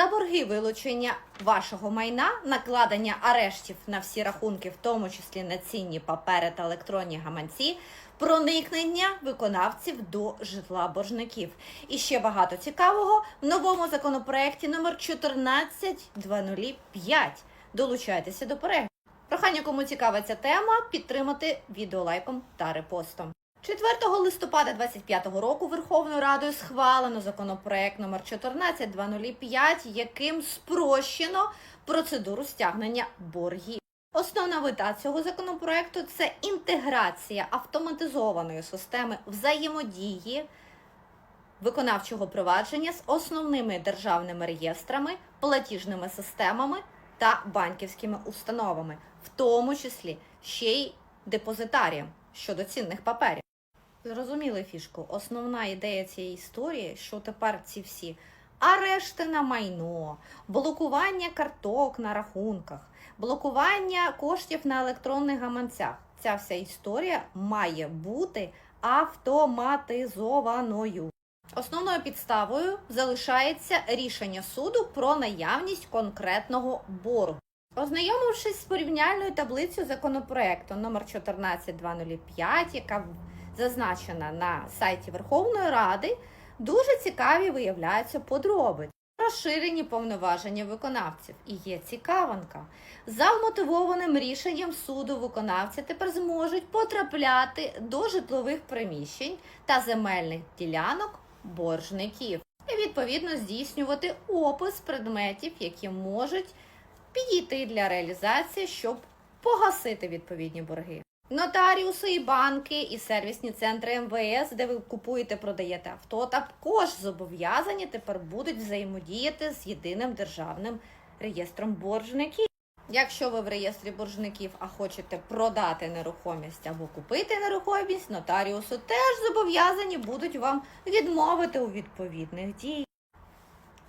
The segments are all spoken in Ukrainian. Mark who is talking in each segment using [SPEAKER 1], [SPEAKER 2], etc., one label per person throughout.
[SPEAKER 1] За борги вилучення вашого майна, накладення арештів на всі рахунки, в тому числі на цінні папери та електронні гаманці, проникнення виконавців до житла боржників. І ще багато цікавого в новому законопроекті номер 14205. Долучайтеся до перегляду. Прохання, кому цікава ця тема, підтримати відео лайком та репостом. 4 листопада 2025 року Верховною Радою схвалено законопроект номер 14205, яким спрощено процедуру стягнення боргів. Основна мета цього законопроекту це інтеграція автоматизованої системи взаємодії виконавчого провадження з основними державними реєстрами, платіжними системами та банківськими установами, в тому числі ще й депозитаріям щодо цінних паперів. Зрозуміли фішку. Основна ідея цієї історії, що тепер ці всі арешти на майно, блокування карток на рахунках, блокування коштів на електронних гаманцях. Ця вся історія має бути автоматизованою. Основною підставою залишається рішення суду про наявність конкретного боргу. Ознайомившись з порівняльною таблицею законопроекту номер 14205, яка зазначена на сайті Верховної Ради, дуже цікаві виявляються подробиці. Розширені повноваження виконавців і є цікавинка. За вмотивованим рішенням суду виконавці тепер зможуть потрапляти до житлових приміщень та земельних ділянок боржників і відповідно здійснювати опис предметів, які можуть підійти для реалізації, щоб погасити відповідні борги. Нотаріуси і банки, і сервісні центри МВС, де ви купуєте, продаєте авто, також зобов'язані тепер будуть взаємодіяти з єдиним державним реєстром боржників. Якщо ви в реєстрі боржників, а хочете продати нерухомість або купити нерухомість, нотаріуси теж зобов'язані будуть вам відмовити у відповідних діях.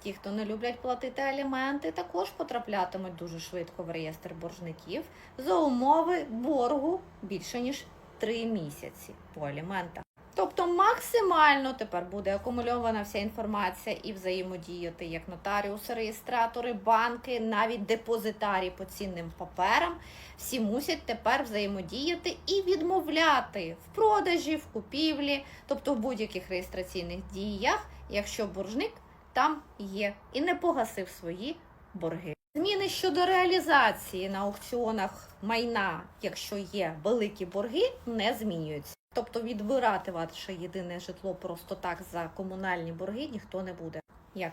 [SPEAKER 1] Ті, хто не люблять платити аліменти, також потраплятимуть дуже швидко в реєстр боржників за умови боргу більше ніж 3 місяці по аліментах. Тобто максимально тепер буде акумульована вся інформація і взаємодіяти як нотаріуси, реєстратори, банки, навіть депозитарі по цінним паперам. Всі мусять тепер взаємодіяти і відмовляти в продажі, в купівлі, тобто в будь-яких реєстраційних діях, якщо боржник там є і не погасив свої борги. Зміни щодо реалізації на аукціонах майна, якщо є великі борги, не змінюються. Тобто відбирати ваше єдине житло просто так за комунальні борги ніхто не буде. Як